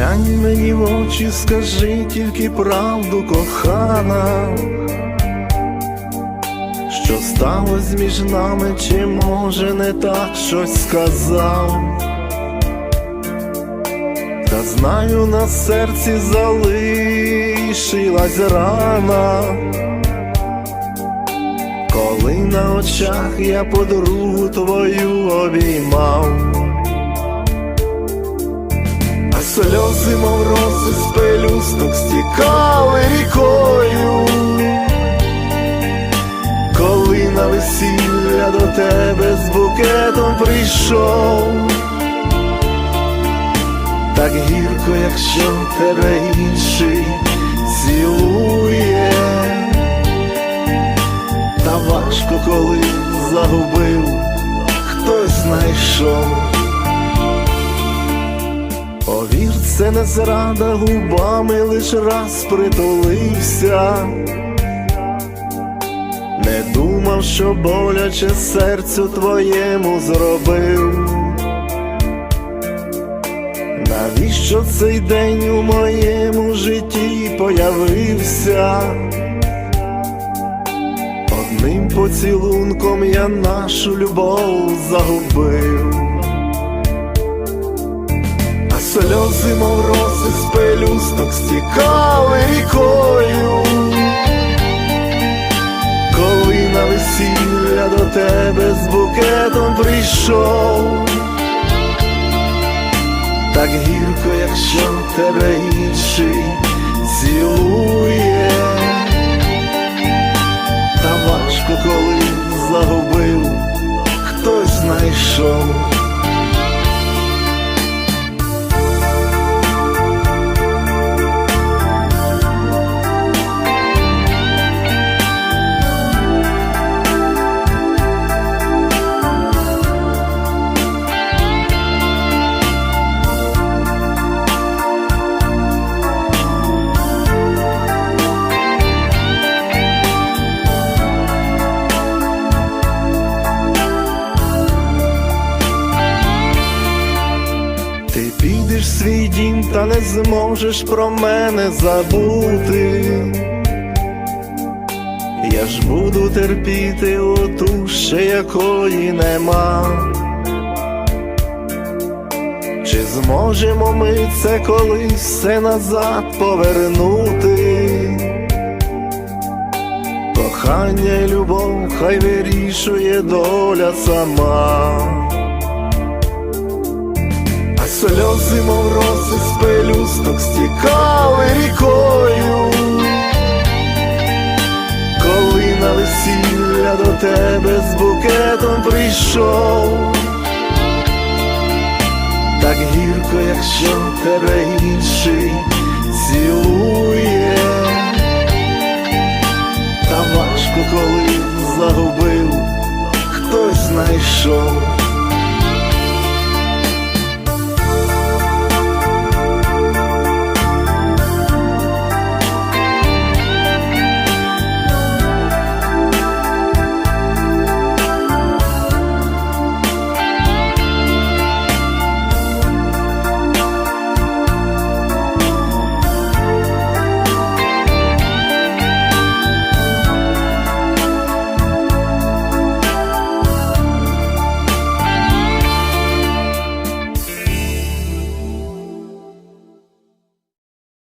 Глянь мені в очі, скажи тільки правду, кохана, що сталося між нами, чи може не так щось сказав, та знаю, на серці залишилась рана, коли на очах я подругу твою обіймав. Сльози, мов роси з пелюсток стікали рікою, коли на весілля до тебе з букетом прийшов, так гірко, якщо тебе інший цілує, та важко, коли загубив, хтось знайшов. Повір, це не зрада губами лиш раз притулився, не думав, що боляче серцю твоєму зробив. Навіщо цей день у моєму житті появився? Одним поцілунком я нашу любов загубив. Пелюсток стікали рікою, коли на весілля до тебе з букетом прийшов, так гірко, якщо тебе інший цілує, та важко, коли загубив, хтось знайшов. Свій дім, та не зможеш про мене забути. Я ж буду терпіти оту ще якої нема. Чи зможемо ми це колись все назад повернути? Кохання любов хай вирішує доля сама. Сльози, мов роси з пелюсток стікали рікою, коли на весілля до тебе з букетом прийшов, так гірко, якщо тебе інший цілує, та важко, коли загубив, хтось знайшов.